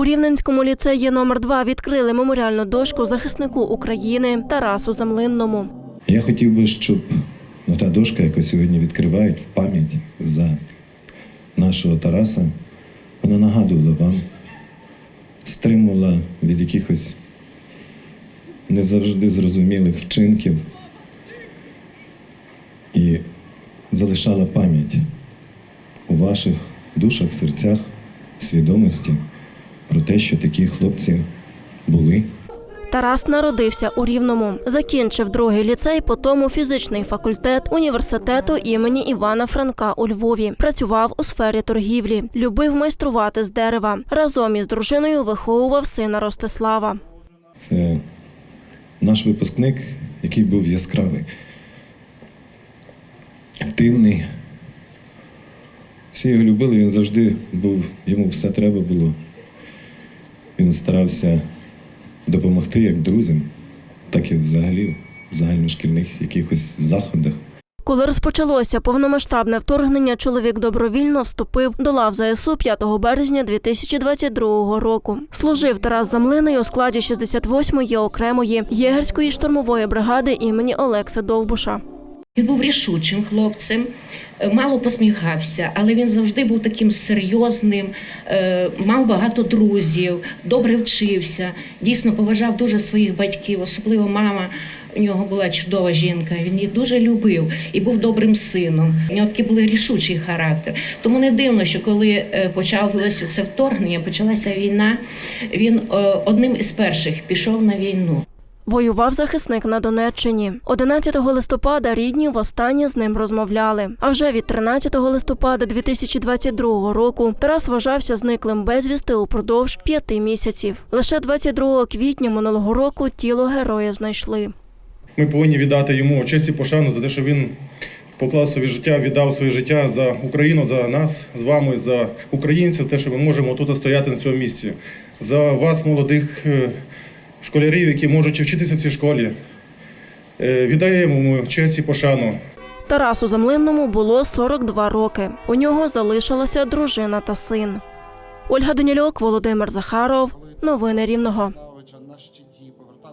У Рівненському ліцеї номер 2 відкрили меморіальну дошку захиснику України Тарасу Замлинному. Я хотів би, щоб ну, та дошка, яку сьогодні відкривають в пам'ять за нашого Тараса, вона нагадувала вам, стримувала від якихось не завжди зрозумілих вчинків і залишала пам'ять у ваших душах, серцях, свідомості про те, що такі хлопці були. Тарас народився у Рівному. Закінчив другий ліцей, потім фізичний факультет університету імені Івана Франка у Львові. Працював у сфері торгівлі, любив майструвати з дерева. Разом із дружиною виховував сина Ростислава. Це наш випускник, який був яскравий, активний. Всі його любили, він завжди був, йому все треба було. Він старався допомогти як друзям, так і взагалі в загальношкільних якихось заходах. Коли розпочалося повномасштабне вторгнення, чоловік добровільно вступив до лав ЗСУ 5 березня 2022 року. Служив Тарас Замлиний у складі 68-ї окремої єгерської штурмової бригади імені Олекса Довбуша. Він був рішучим хлопцем, е, мало посміхався, але він завжди був таким серйозним, е, мав багато друзів, добре вчився, дійсно поважав дуже своїх батьків, особливо мама. У нього була чудова жінка, він її дуже любив і був добрим сином. У нього такий був рішучий характер. Тому не дивно, що коли е, почалося це вторгнення, почалася війна. Він одним із перших пішов на війну. Воював захисник на Донеччині. 11 листопада рідні востаннє з ним розмовляли. А вже від 13 листопада 2022 року Тарас вважався зниклим безвісти упродовж п'яти місяців. Лише 22 квітня минулого року тіло героя знайшли. Ми повинні віддати йому честь і пошану за те, що він поклав своє життя, віддав своє життя за Україну, за нас з вами, за українців, те, що ми можемо тут стояти на цьому місці. За вас, молодих е, школярів, які можуть вчитися в цій школі. Е, Віддаємо честь і пошану. Тарасу Замлинному було 42 роки. У нього залишилася дружина та син. Ольга Данілюк, Володимир Захаров. Новини Рівного.